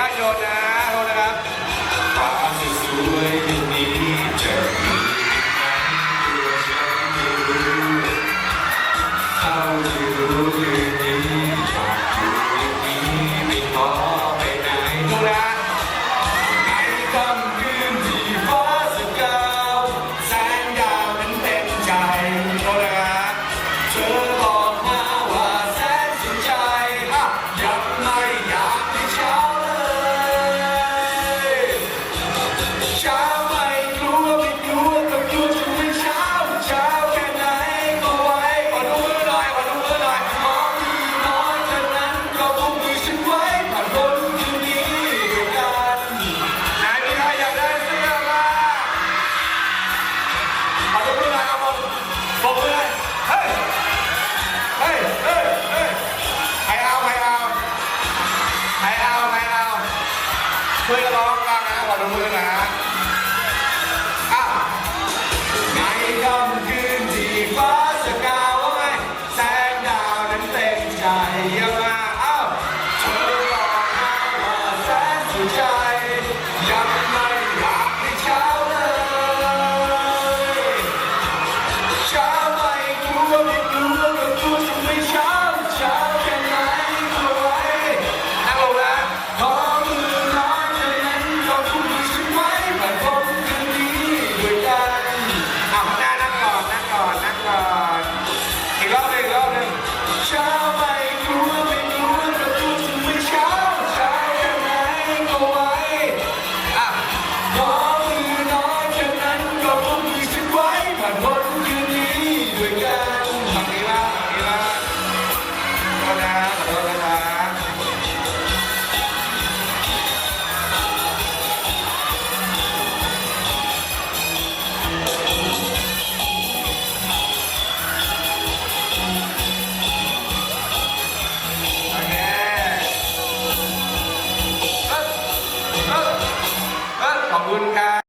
ญาตโยนนะโทษนะครับ ช่วยร้องกันนะขอดูมือนะ menurunkan